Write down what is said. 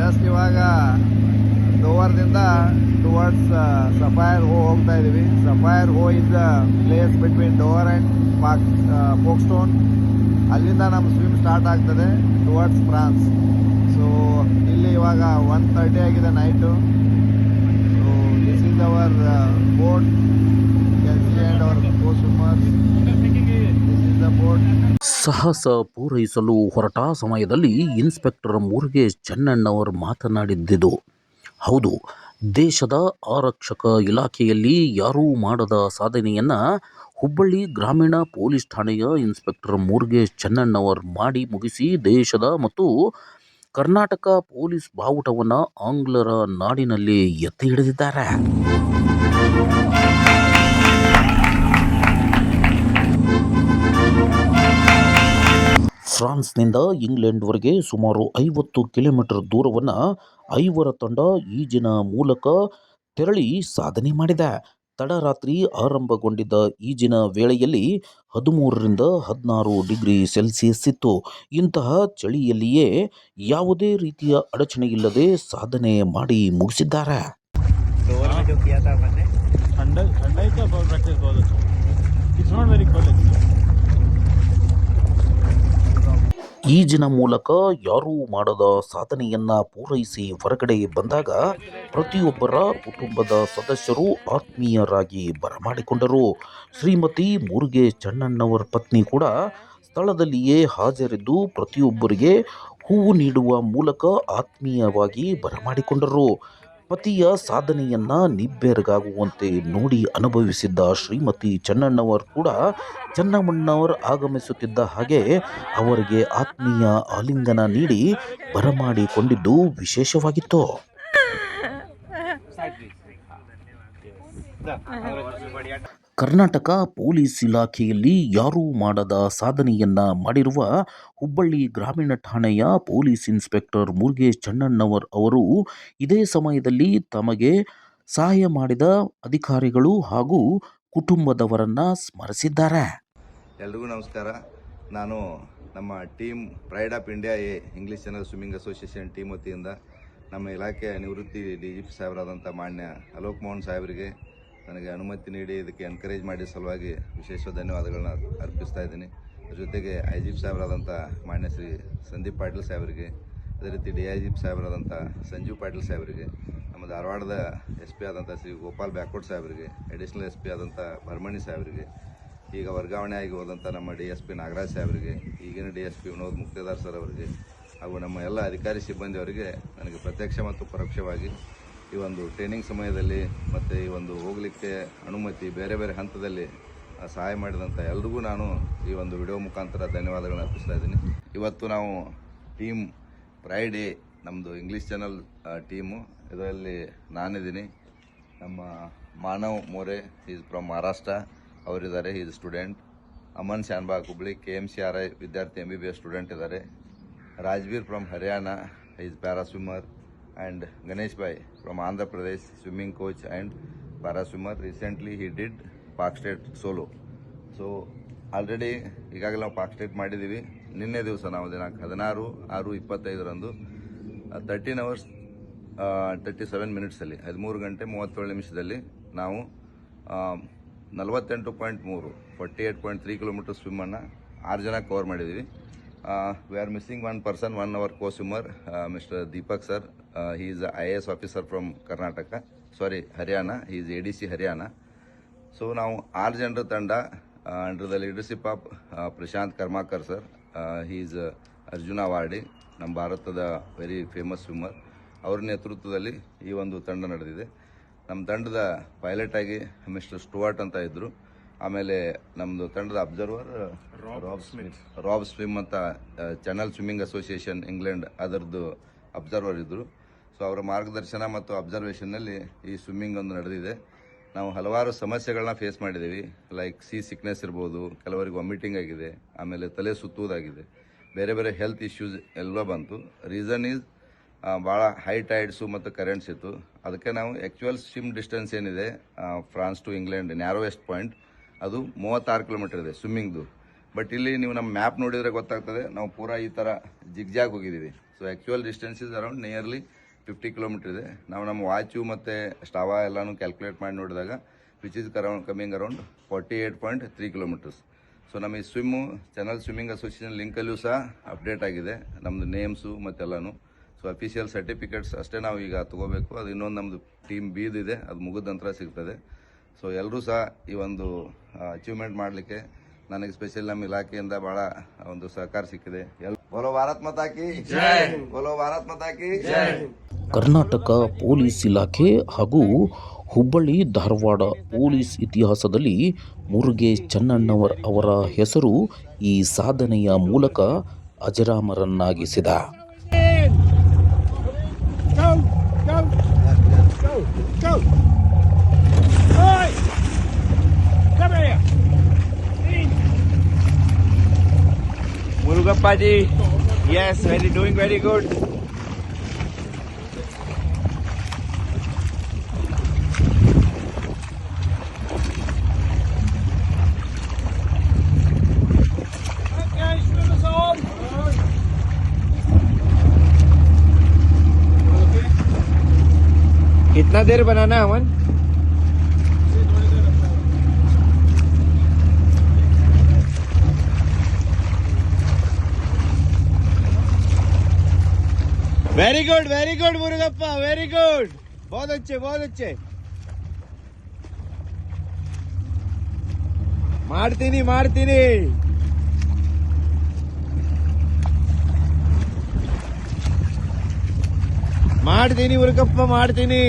Just ಇವಾಗ ಡೋವರ್ದಿಂದ towards sapphire ಹೋ ಹೋಗ್ತಾ ಇದ್ದೀವಿ ಸಫೈರ್ ಹೋ is the place between Dover and Pak Folkestone ಅಲ್ಲಿಂದ ನಮ್ಮ ಸ್ವಿಮ್ ಸ್ಟಾರ್ಟ್ ಆಗ್ತದೆ ಟುವರ್ಡ್ಸ್ ಫ್ರಾನ್ಸ್ ಸೊ ಇಲ್ಲಿ ಇವಾಗ ಒನ್ ತರ್ಟಿ ಆಗಿದೆ night so this is our boat and our co ಸಾಹಸ ಪೂರೈಸಲು ಹೊರಟ ಸಮಯದಲ್ಲಿ ಇನ್ಸ್ಪೆಕ್ಟರ್ ಮುರುಗೇಶ್ ಚೆನ್ನಣ್ಣವರು ಮಾತನಾಡಿದ್ದಿದು. ಹೌದು, ದೇಶದ ಆರಕ್ಷಕ ಇಲಾಖೆಯಲ್ಲಿ ಯಾರೂ ಮಾಡದ ಸಾಧನೆಯನ್ನ ಹುಬ್ಬಳ್ಳಿ ಗ್ರಾಮೀಣ ಪೊಲೀಸ್ ಠಾಣೆಯ ಇನ್ಸ್ಪೆಕ್ಟರ್ ಮುರುಗೇಶ್ ಚೆನ್ನಣ್ಣವರ್ ಮಾಡಿ ಮುಗಿಸಿ ದೇಶದ ಮತ್ತು ಕರ್ನಾಟಕ ಪೊಲೀಸ್ ಬಾವುಟವನ್ನು ಆಂಗ್ಲರ ನಾಡಿನಲ್ಲಿ ಎತ್ತಿ ಹಿಡಿದಿದ್ದಾರೆ. ಫ್ರಾನ್ಸ್ನಿಂದ ಇಂಗ್ಲೆಂಡ್ವರೆಗೆ ಸುಮಾರು ಐವತ್ತು ಕಿಲೋಮೀಟರ್ ದೂರವನ್ನು ಐವರ ತಂಡ ಈಜಿನ ಮೂಲಕ ತೆರಳಿ ಸಾಧನೆ ಮಾಡಿದೆ. ತಡರಾತ್ರಿ ಆರಂಭಗೊಂಡಿದ್ದ ಈಜಿನ ವೇಳೆಯಲ್ಲಿ ಹದಿಮೂರರಿಂದ ಹದಿನಾರು ಡಿಗ್ರಿ ಸೆಲ್ಸಿಯಸ್ ಇತ್ತು. ಇಂತಹ ಚಳಿಯಲ್ಲಿಯೇ ಯಾವುದೇ ರೀತಿಯ ಅಡಚಣೆಯಿಲ್ಲದೆ ಸಾಧನೆ ಮಾಡಿ ಮುಗಿಸಿದ್ದಾರೆ. ಈಜಿನ ಮೂಲಕ ಯಾರೂ ಮಾಡದ ಸಾಧನೆಯನ್ನ ಪೂರೈಸಿ ಹೊರಗಡೆ ಬಂದಾಗ ಪ್ರತಿಯೊಬ್ಬರ ಕುಟುಂಬದ ಸದಸ್ಯರು ಆತ್ಮೀಯರಾಗಿ ಬರಮಾಡಿಕೊಂಡರು. ಶ್ರೀಮತಿ ಮುರುಗೇಶ್ ಚಣ್ಣಣ್ಣವರ ಪತ್ನಿ ಕೂಡ ಸ್ಥಳದಲ್ಲಿಯೇ ಹಾಜರಿದ್ದು ಪ್ರತಿಯೊಬ್ಬರಿಗೆ ಹೂವು ನೀಡುವ ಮೂಲಕ ಆತ್ಮೀಯವಾಗಿ ಬರಮಾಡಿಕೊಂಡರು. ಪತಿಯ ಸಾಧನೆಯನ್ನ ನಿಬ್ಬೆರಗಾಗುವಂತೆ ನೋಡಿ ಅನುಭವಿಸಿದ್ದ ಶ್ರೀಮತಿ ಚೆನ್ನಣ್ಣವರು ಕೂಡ ಚೆನ್ನಮ್ಮಣ್ಣವರು ಆಗಮಿಸುತ್ತಿದ್ದ ಹಾಗೆ ಅವರಿಗೆ ಆತ್ಮೀಯ ಆಲಿಂಗನ ನೀಡಿ ಬರಮಾಡಿಕೊಂಡಿದ್ದು ವಿಶೇಷವಾಗಿತ್ತು. ಕರ್ನಾಟಕ ಪೊಲೀಸ್ ಇಲಾಖೆಯಲ್ಲಿ ಯಾರೂ ಮಾಡದ ಸಾಧನೆಯನ್ನ ಮಾಡಿರುವ ಹುಬ್ಬಳ್ಳಿ ಗ್ರಾಮೀಣ ಠಾಣೆಯ ಪೊಲೀಸ್ ಇನ್ಸ್ಪೆಕ್ಟರ್ ಮುರುಗೇಶ್ ಚನ್ನಣ್ಣವರ್ ಅವರು ಇದೇ ಸಮಯದಲ್ಲಿ ತಮಗೆ ಸಹಾಯ ಮಾಡಿದ ಅಧಿಕಾರಿಗಳು ಹಾಗೂ ಕುಟುಂಬದವರನ್ನ ಸ್ಮರಿಸಿದ್ದಾರೆ. ಎಲ್ರಿಗೂ ನಮಸ್ಕಾರ. ನಾನು ನಮ್ಮ team pride of India a English channel swimming association team ವತಿಯಿಂದ ನಮ್ಮ ಇಲಾಖೆಯ ನಿವೃತ್ತಿ ಡಿ ಜಿ ಪಿ ಸಾಹೇಬರಾದಂಥ ಮಾನ್ಯ ಅಲೋಕ್ ಮೋಹನ್ ಸಾಹೇಬರಿಗೆ ನನಗೆ ಅನುಮತಿ ನೀಡಿ ಇದಕ್ಕೆ ಎನ್ಕರೇಜ್ ಮಾಡಿದ ಸಲುವಾಗಿ ವಿಶೇಷ ಧನ್ಯವಾದಗಳನ್ನ ಅರ್ಪಿಸ್ತಾ ಇದ್ದೀನಿ. ಜೊತೆಗೆ ಐ ಜಿ ಪಿ ಮಾನ್ಯ ಶ್ರೀ ಸಂದೀಪ್ ಪಾಟೀಲ್ ಸಾಹೇಬರಿಗೆ, ಅದೇ ರೀತಿ D I G P Sanjeev Patil ಸಾಹೇಬರಿಗೆ ನಮ್ಮ ಧಾರವಾಡದ ಎಸ್ ಪಿ ಆದಂಥ ಶ್ರೀ ಗೋಪಾಲ್ ಬ್ಯಾಕೋಡ್ ಸಾಹೇಬರಿಗೆ ಅಡಿಷನಲ್ ಎಸ್ ಪಿ ಆದಂಥ ಭರಮಣಿ ಸಾಹೇಬರಿಗೆ, ಈಗ ವರ್ಗಾವಣೆ ಆಗಿ ಹೋದಂಥ ನಮ್ಮ ಡಿ ಎಸ್ ಪಿ ನಾಗರಾಜ್ ಸಾಹೇಬರಿಗೆ, ಈಗಿನ D S P Vinod Muktedar sir ಅವರಿಗೆ ಹಾಗೂ ನಮ್ಮ ಎಲ್ಲ ಅಧಿಕಾರಿ ಸಿಬ್ಬಂದಿಯವರಿಗೆ ನನಗೆ ಪ್ರತ್ಯಕ್ಷ ಮತ್ತು ಪರೋಕ್ಷವಾಗಿ ಈ ಒಂದು ಟ್ರೈನಿಂಗ್ ಸಮಯದಲ್ಲಿ ಮತ್ತು ಈ ಒಂದು ಹೋಗಲಿಕ್ಕೆ ಅನುಮತಿ ಬೇರೆ ಬೇರೆ ಹಂತದಲ್ಲಿ ಸಹಾಯ ಮಾಡಿದಂಥ ಎಲ್ರಿಗೂ ನಾನು ಈ ಒಂದು ವಿಡಿಯೋ ಮುಖಾಂತರ ಧನ್ಯವಾದಗಳನ್ನು ಅರ್ಪಿಸ್ತಾ ಇದ್ದೀನಿ. ಇವತ್ತು ನಾವು ಟೀಮ್ ಫ್ರೈಡೇ ನಮ್ಮದು ಇಂಗ್ಲೀಷ್ ಚಾನಲ್ ಟೀಮು ಇದರಲ್ಲಿ ನಾನಿದ್ದೀನಿ. ನಮ್ಮ ಮಾನವ್ ಮೋರೆ ಈಸ್ ಫ್ರಮ್ ಮಹಾರಾಷ್ಟ್ರ ಅವರಿದ್ದಾರೆ is student Aman Shanbhag Hubli K M C R I ವಿದ್ಯಾರ್ಥಿ M B B S student ಇದ್ದಾರೆ. Rajveer from Haryana is para and Ganesh Bai from Andhra Pradesh swimming coach and para swimmer recently he did Palk strait solo so already ಈಗಾಗಲೇ ನಾವು Pak state ಮಾಡಿದ್ದೀವಿ. ನಿನ್ನೆ ದಿವಸ ನಾವು ದಿನಾಂಕ ಹದಿನಾರು, ಆರು, ಇಪ್ಪತ್ತೈದರಂದು ತರ್ಟೀನ್ ಅವರ್ಸ್ ತರ್ಟಿ ಸೆವೆನ್ ಮಿನಿಟ್ಸಲ್ಲಿ ಹದಿಮೂರು ಗಂಟೆ ಮೂವತ್ತೇಳು ನಿಮಿಷದಲ್ಲಿ ನಾವು ನಲವತ್ತೆಂಟು ಪಾಯಿಂಟ್ ಮೂರು forty eight point three kilometre ಸ್ವಿಮ್ಮನ್ನು ಆರು ಜನ ಕವರ್ ಮಾಡಿದ್ದೀವಿ. We are missing one person one our co swimmer mister Deepak sir he is I A S officer from Karnataka sorry Haryana is A D C Haryana so ನಾವು ಆರು ಜನರ ತಂಡ under the leadership of Prashant Karmakar sir is Arjuna awardee ನಮ್ಮ ಭಾರತದ very famous swimmer ಅವ್ರ ನೇತೃತ್ವದಲ್ಲಿ ಈ ಒಂದು ತಂಡ ನಡೆದಿದೆ. ನಮ್ಮ ತಂಡದ ಪೈಲಟ್ ಆಗಿ ಮಿಸ್ಟರ್ ಸ್ಟುವರ್ಟ್ ಅಂತ ಇದ್ದರು ಆಮೇಲೆ ನಮ್ಮದು ತಂಡದ observer Rob Smith. Rob swim ಅಂತ ಚಾನಲ್ ಸ್ವಿಮ್ಮಿಂಗ್ ಅಸೋಸಿಯೇಷನ್ ಇಂಗ್ಲೆಂಡ್ ಅದರದ್ದು ಅಬ್ಸರ್ವರ್ ಇದ್ದರು ಸೊ ಅವರ ಮಾರ್ಗದರ್ಶನ ಮತ್ತು ಅಬ್ಸರ್ವೇಷನ್ನಲ್ಲಿ ಈ ಸ್ವಿಮ್ಮಿಂಗ್ ಒಂದು ನಡೆದಿದೆ. ನಾವು ಹಲವಾರು ಸಮಸ್ಯೆಗಳನ್ನ ಫೇಸ್ ಮಾಡಿದ್ದೀವಿ. ಲೈಕ್ ಸಿ ಸಿಕ್ನೆಸ್ ಇರ್ಬೋದು ಕೆಲವರಿಗೆ ವಾಮಿಟಿಂಗ್ ಆಗಿದೆ ಆಮೇಲೆ ತಲೆ ಸುತ್ತುವುದಾಗಿದೆ. ಬೇರೆ ಬೇರೆ ಹೆಲ್ತ್ ಇಶ್ಯೂಸ್ ಎಲ್ಲ ಬಂತು. ರೀಸನ್ ಈಸ್ ಭಾಳ ಹೈ ಟೈಡ್ಸು ಮತ್ತು ಕರೆಂಟ್ಸ್ ಇತ್ತು. ಅದಕ್ಕೆ ನಾವು ಆ್ಯಕ್ಚುಯಲ್ ಸ್ವಿಮ್ ಡಿಸ್ಟೆನ್ಸ್ ಏನಿದೆ France to England narrowest point ಅದು ಮೂವತ್ತಾರು ಕಿಲೋಮೀಟರ್ ಇದೆ ಸ್ವಿಮ್ಮಿಂಗ್ದು ಬಟ್ ಇಲ್ಲಿ ನೀವು ನಮ್ಮ ಮ್ಯಾಪ್ ನೋಡಿದರೆ ಗೊತ್ತಾಗ್ತದೆ, ನಾವು ಪೂರಾ ಈ ಥರ ಜಿಗ್ಜಾಗ್ ಹೋಗಿದ್ದೀವಿ. So actual distance is around nearly fifty kilometre ಇದೆ. ನಾವು ನಮ್ಮ ವಾಚು ಮತ್ತು ಸ್ಟಾವಾ ಎಲ್ಲನೂ ಕ್ಯಾಲ್ಕುಲೇಟ್ ಮಾಡಿ ನೋಡಿದಾಗ which is around coming around forty eight point three kilometres so ನಮ್ಮ ಈ ಸ್ವಿಮ್ಮು ಚೆನ್ನಲ್ ಸ್ವಿಮ್ಮಿಂಗ್ ಅಸೋಸಿಯೇಷನ್ ಲಿಂಕಲ್ಲೂ ಸಹ ಅಪ್ಡೇಟ್ ಆಗಿದೆ. ನಮ್ಮದು ನೇಮ್ಸು ಮತ್ತೆಲ್ಲನೂ ಸೊ ಅಫಿಷಿಯಲ್ ಸರ್ಟಿಫಿಕೇಟ್ಸ್ ಅಷ್ಟೇ ನಾವು ಈಗ ತಗೋಬೇಕು. ಅದು ಇನ್ನೊಂದು ನಮ್ಮದು ಟೀಮ್ ಬೀದಿದೆ, ಅದು ಮುಗಿದ ನಂತರ ಸಿಗ್ತದೆ. ಸೊ ಎಲ್ಲರೂ ಸಹ ಈ ಒಂದು ಅಚೀವ್ಮೆಂಟ್ ಮಾಡಲಿಕ್ಕೆ ನನಗೆ ಸ್ಪೆಷಲ್ ನಮ್ಮ ಇಲಾಖೆಯಿಂದ ಭಾಳ ಒಂದು ಸಹಕಾರ ಸಿಕ್ಕಿದೆ. ಎಲ್ ಬೋಲೋ ಭಾರತ್ ಮಾತಾಕಿ ಬೋಲೋ ಭಾರತ್ ಮಾತಾಕಿ ಕರ್ನಾಟಕ ಪೊಲೀಸ್ ಇಲಾಖೆ ಹಾಗೂ ಹುಬ್ಬಳ್ಳಿ ಧಾರವಾಡ ಪೊಲೀಸ್ ಇತಿಹಾಸದಲ್ಲಿ ಮುರುಗೇಶ್ ಚನ್ನಣ್ಣವರ್ ಅವರ ಹೆಸರು ಈ ಸಾಧನೆಯ ಮೂಲಕ ಅಜರಾಮರನ್ನಾಗಿಸಿದ. Go! Come here! Murugappa ji. Yes, very doing very good. Okay, swimmers on! कितना देर बनाना है अमन very good very good Murugappa very good போதச்சு போதச்சு ಮಾಡ್ತೀನಿ ಮಾಡ್ತೀನಿ ಮಾಡ್ತೀನಿ ಮುರುಗಪ್ಪ ಮಾಡ್ತೀನಿ